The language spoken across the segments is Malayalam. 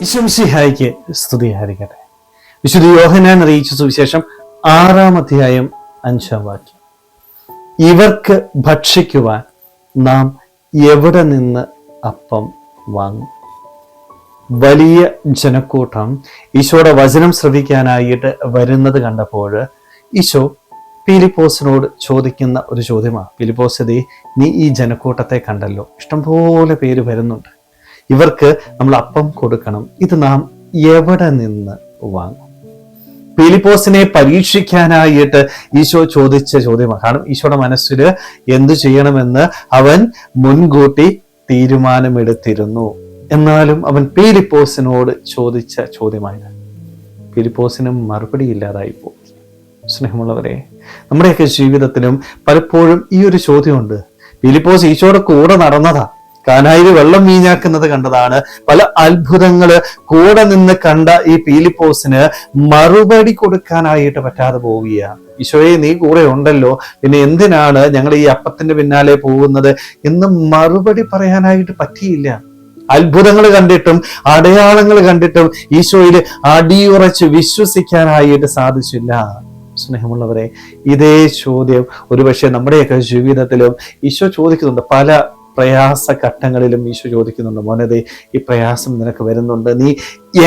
വിശംസിഹായിക്ക് സ്തുതിയായിരിക്കട്ടെ വിശുദ്ധ യോഹനാൻ അറിയിച്ച സുവിശേഷം ആറാം അധ്യായം അഞ്ചാം വാക്യം. ഇവർക്ക് ഭക്ഷിക്കുവാൻ നാം എവിടെ നിന്ന് അപ്പം വാങ്ങും? വലിയ ജനക്കൂട്ടം ഈശോയുടെ വചനം ശ്രവിക്കാനായിട്ട് വരുന്നത് കണ്ടപ്പോൾ ഈശോ പീലിപ്പോസിനോട് ചോദിക്കുന്ന ഒരു ചോദ്യമാണ്. പീലിപ്പോസ് നീ ഈ ജനക്കൂട്ടത്തെ കണ്ടല്ലോ. ഇഷ്ടംപോലെ പേര് വരുന്നുണ്ട്. ഇവർക്ക് നമ്മൾ അപ്പം കൊടുക്കണം. ഇത് നാം എവിടെ നിന്ന് വാങ്ങും? പീലിപ്പോസിനെ പരീക്ഷിക്കാനായിട്ട് ഈശോ ചോദിച്ച ചോദ്യമാണ്. കാരണം ഈശോയുടെ മനസ്സിൽ എന്തു ചെയ്യണമെന്ന് അവൻ മുൻകൂട്ടി തീരുമാനമെടുത്തിരുന്നു. എന്നാലും അവൻ പീലിപ്പോസിനോട് ചോദിച്ച ചോദ്യമായത്. പീലിപ്പോസിനും മറുപടി ഇല്ലാതായി പോയി. സ്നേഹമുള്ളവരെ നമ്മുടെയൊക്കെ ജീവിതത്തിലും പലപ്പോഴും ഈ ഒരു ചോദ്യമുണ്ട്. പീലിപ്പോസ് ഈശോയുടെ കൂടെ നടന്നതാ. കാനായിൽ വെള്ളം വീഞ്ഞാക്കുന്നത് കണ്ടതാണ്. പല അത്ഭുതങ്ങൾ കൂടെ നിന്ന് കണ്ട ഈ പീലിപ്പോസിന് മറുപടി കൊടുക്കാനായിട്ട് പറ്റാതെ പോവുകയാണ് ഈശോയെ നീ കൂടെ ഉണ്ടല്ലോ. പിന്നെ എന്തിനാണ് ഞങ്ങൾ ഈ അപ്പത്തിന്റെ പിന്നാലെ പോകുന്നത് എന്ന് മറുപടി പറയാനായിട്ട് പറ്റിയില്ല. അത്ഭുതങ്ങൾ കണ്ടിട്ടും അടയാളങ്ങൾ കണ്ടിട്ടും ഈശോയിൽ അടിയുറച്ച് വിശ്വസിക്കാനായിട്ട് സാധിച്ചില്ല. സ്നേഹമുള്ളവരെ ഇതേ ചോദ്യം ഒരുപക്ഷെ നമ്മുടെയൊക്കെ ജീവിതത്തിലും ഈശോ ചോദിക്കുന്നുണ്ട്. പല പ്രയാസ ഘട്ടങ്ങളിലും ഈശോ ചോദിക്കുന്നുണ്ട് മോനതെ ഈ പ്രയാസം നിനക്ക് വരുന്നുണ്ട്. നീ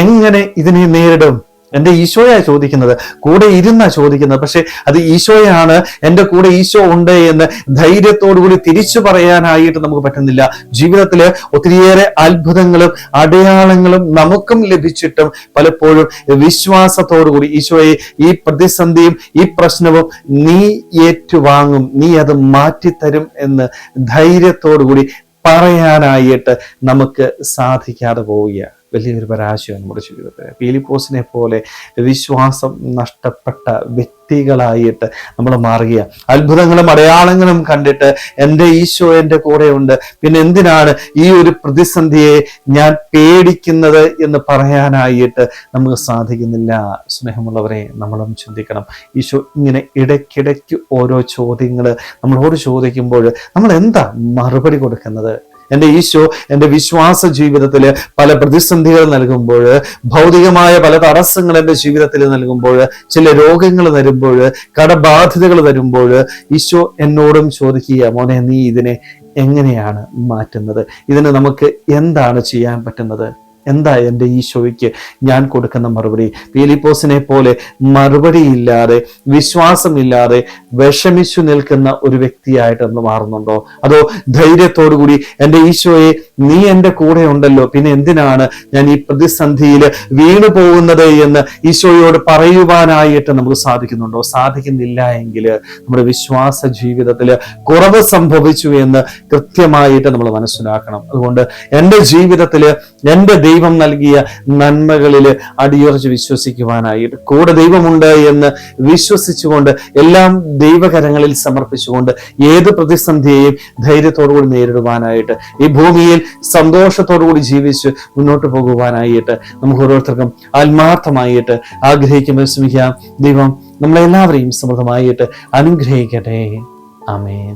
എങ്ങനെ ഇതിനെ നേരിടും? എന്റെ ഈശോയാ ചോദിക്കുന്നത് കൂടെ ഇരുന്നാ ചോദിക്കുന്നത്. പക്ഷെ അത് ഈശോയാണ് എന്റെ കൂടെ ഈശോ ഉണ്ട് എന്ന് ധൈര്യത്തോടുകൂടി തിരിച്ചു പറയാനായിട്ട് നമുക്ക് പറ്റുന്നില്ല. ജീവിതത്തിൽ ഒത്തിരിയേറെ അത്ഭുതങ്ങളും അടയാളങ്ങളും നമുക്കും ലഭിച്ചിട്ടും പലപ്പോഴും വിശ്വാസത്തോടുകൂടി ഈശോയെ ഈ പ്രതിസന്ധിയും ഈ പ്രശ്നവും നീ ഏറ്റുവാങ്ങും നീ അത് മാറ്റിത്തരും എന്ന് ധൈര്യത്തോടുകൂടി പറയാനായിട്ട് നമുക്ക് സാധിക്കാതെ പോവുകയാണ്. വലിയൊരു പരാശയം നമ്മുടെ ജീവിതത്തിൽ പീലിപ്പോസിനെ പോലെ വിശ്വാസം നഷ്ടപ്പെട്ട വ്യക്തികളായിട്ട് നമ്മൾ മാറുക അത്ഭുതങ്ങളും അടയാളങ്ങളും കണ്ടിട്ട് എന്റെ ഈശോ എന്റെ കൂടെയുണ്ട്. പിന്നെ എന്തിനാണ് ഈ ഒരു പ്രതിസന്ധിയെ ഞാൻ പേടിക്കുന്നത് എന്ന് പറയാനായിട്ട് നമുക്ക് സാധിക്കുന്നില്ല. സ്നേഹമുള്ളവരെ നമ്മളും ചിന്തിക്കണം. ഈശോ ഇങ്ങനെ ഇടയ്ക്കിടയ്ക്ക് ഓരോ ചോദ്യങ്ങൾ നമ്മളോട് ചോദിക്കുമ്പോൾ നമ്മൾ എന്താ മറുപടി കൊടുക്കുന്നത്? എന്റെ ഈശോ എന്റെ വിശ്വാസ ജീവിതത്തിൽ പല പ്രതിസന്ധികൾ നൽകുമ്പോൾ ഭൗതികമായ പല തടസ്സങ്ങൾ എന്റെ ജീവിതത്തിൽ നൽകുമ്പോൾ ചില രോഗങ്ങൾ തരുമ്പോൾ കടബാധ്യതകൾ തരുമ്പോൾ ഈശോ എന്നോടും ചോദിക്കുക മോനെ നീ ഇതിനെ എങ്ങനെയാണ് മാറ്റുന്നത്? ഇതിന് നമുക്ക് എന്താണ് ചെയ്യാൻ പറ്റുന്നത്? എന്താ എന്റെ ഈശോയ്ക്ക് ഞാൻ കൊടുക്കുന്ന മറുപടി? പീലിപ്പോസിനെ പോലെ മറുപടിയില്ലാതെ വിശ്വാസമില്ലാതെ വിഷമിച്ചു നിൽക്കുന്ന ഒരു വ്യക്തിയായിട്ട് എന്ന് മാറുന്നുണ്ടോ? അതോ ധൈര്യത്തോടു കൂടി എന്റെ ഈശോയെ നീ എന്റെ കൂടെ ഉണ്ടല്ലോ പിന്നെ എന്തിനാണ് ഞാൻ ഈ പ്രതിസന്ധിയിൽ വീണു പോകുന്നത് എന്ന് ഈശോയോട് പറയുവാനായിട്ട് നമുക്ക് സാധിക്കുന്നുണ്ടോ? സാധിക്കുന്നില്ല എങ്കിൽ നമ്മുടെ വിശ്വാസ ജീവിതത്തിൽ കുറവ് സംഭവിച്ചു എന്ന് കൃത്യമായിട്ട് നമ്മൾ മനസ്സിലാക്കണം. അതുകൊണ്ട് എന്റെ ജീവിതത്തിൽ എന്റെ ദൈവം നൽകിയ നന്മകളിൽ അടിയുറച്ച് വിശ്വസിക്കുവാനായിട്ട് കൂടെ ദൈവമുണ്ട് എന്ന് വിശ്വസിച്ചുകൊണ്ട് എല്ലാം ദൈവകരങ്ങളിൽ സമർപ്പിച്ചുകൊണ്ട് ഏത് പ്രതിസന്ധിയെയും ധൈര്യത്തോടുകൂടി നേരിടുവാനായിട്ട് ഈ ഭൂമിയിൽ സന്തോഷത്തോടുകൂടി ജീവിച്ച് മുന്നോട്ട് പോകുവാനായിട്ട് നമുക്ക് ഓരോരുത്തർക്കും ആത്മാർത്ഥമായിട്ട് ആഗ്രഹിക്കുമ്പോൾ ശ്രമിക്കാം ദൈവം നമ്മളെല്ലാവരെയും സമൃദ്ധമായിട്ട് അനുഗ്രഹിക്കട്ടെ. ആമേൻ.